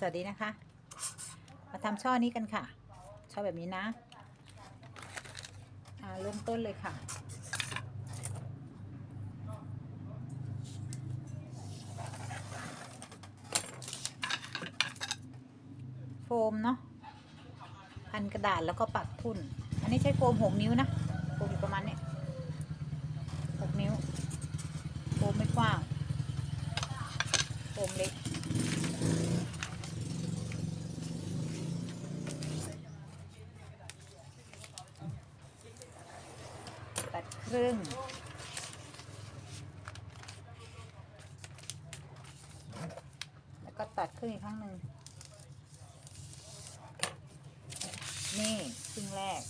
สวัสดีนะคะ มาทำช่อนี้กันค่ะ ช่อแบบนี้นะเริ่มต้นเลยค่ะ โฟมเนาะพันกระดาษแล้วก็ปักทุ่น อันนี้ใช้โฟมหกนิ้วนะโฟมอยู่ประมาณนี้หกนิ้ว โฟมไม่กว้าง โฟมเล็ก ตัดครึ่ง แล้วก็ตัดครึ่งอีกครั้งหนึ่งนี่ครึ่งแรก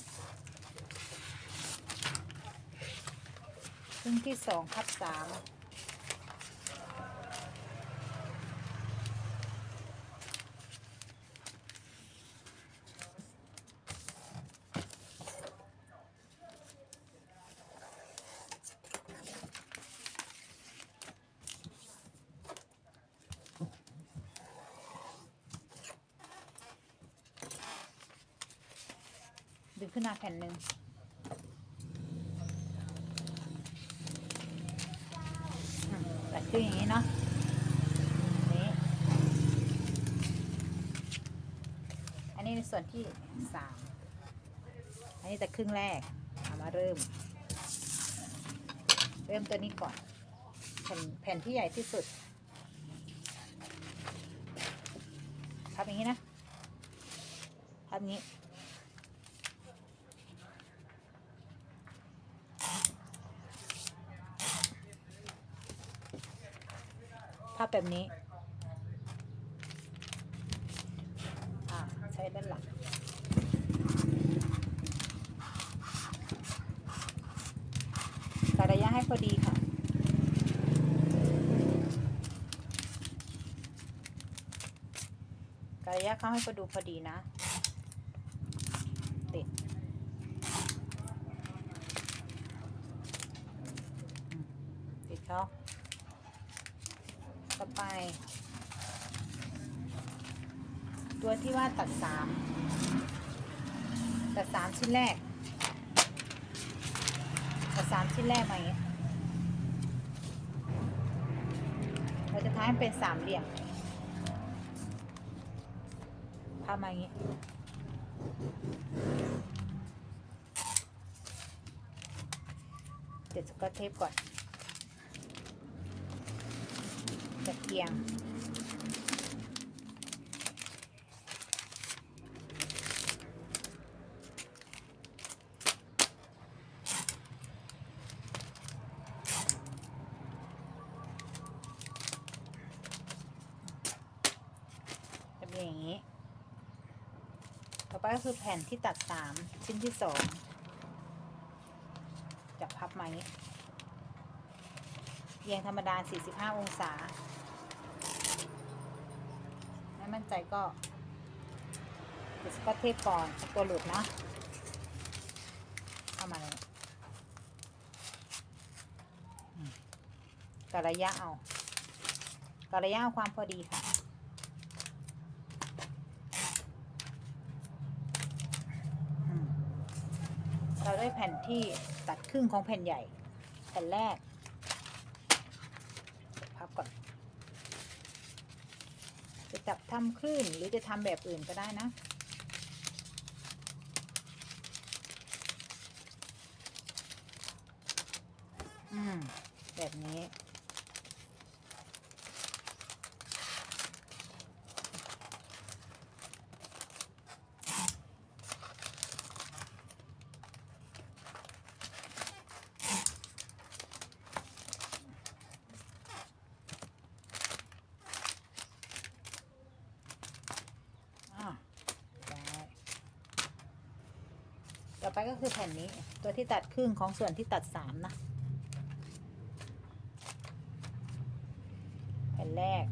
ครึ่งที่สองทับสาม ขึ้นมาแผ่นหนึ่งอืมตัดครึ่งอย่างนี้เนาะนี่อันนี้ในส่วนที่สามอันนี้แต่ครึ่งแรกเอามาเริ่ม เริ่มตัวนี้ก่อน แผ่นแผ่นที่ใหญ่ที่สุดพับอย่างนี้นะพับอย่างนี้ ภาพ แบบนี้ใช้ด้านหลังกะระยะให้พอดีค่ะกะระยะเข้าให้พอดูพอดีนะ ติดอืมติดเขา ต่อไป ตัวที่ว่าตัดสามตัดสามชิ้นแรก ตัดสามชิ้นแรกมาอย่างนี้เราจะทายเป็นสามเหลี่ยมพามาอย่างนี้เดี๋ยวสกอตเทปก่อน ตะเกียง จะเป็นอย่างนี้ ต่อไปก็คือแผ่นที่ตัดสามชิ้นที่สองจะพับมาอย่างนี้เอียงธรรมดา 45 องศา ไม่มั่นใจก็สก็เทปก่อนตัวหลุดนะเข้ามาเลยกระยะเอากะระยะเอาความพอดีค่ะเราได้แผ่นที่ตัดครึ่งของแผ่นใหญ่ แผ่นแรกพับก่อน จะจับทำคลื่นหรือจะทำแบบอื่นก็ได้นะ อืม แบบนี้ อะได้ต่อ ไปก็คือแผ่นนี้ ตัวที่ตัดครึ่งของส่วนที่ตัดสามนะ แผ่นแรก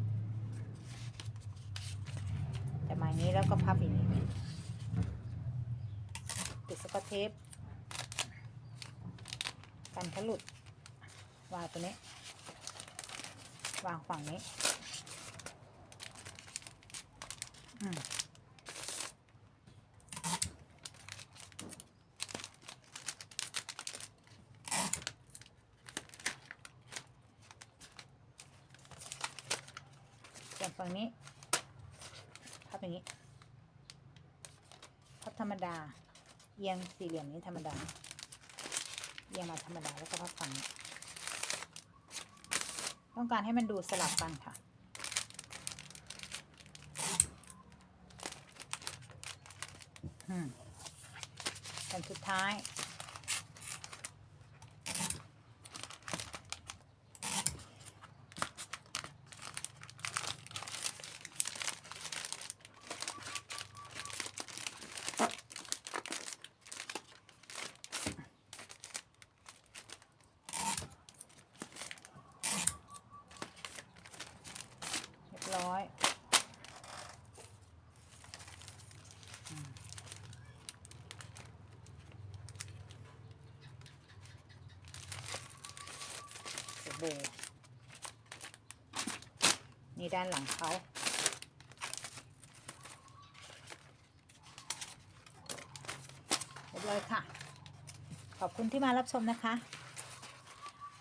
จะมาอย่างนี้แล้วก็พับอย่างนี้ติดสกอตเทปกันทะลุดวางตัวนี้ วางฝั่งนี้ อืม ฝั่งนี้ พับอย่างนี้ พับธรรมดา เอียงสี่เหลี่ยมนี้ธรรมดา เอียงมาธรรมดาแล้วก็พับฝั่งนี้ ต้องการให้มันดูสลับกันค่ะอืมแผ่นสุดท้าย เรียบร้อยอืมเสร็จ โบ นี่ด้านหลังเขาเรียบร้อยค่ะ ขอบคุณที่มารับชมนะคะ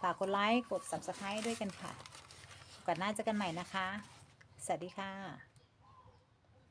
ฝากกดไลค์ กด subscribe ด้วยกันค่ะโอกาสหน้าเจอกันใหม่นะคะ สวัสดีค่ะ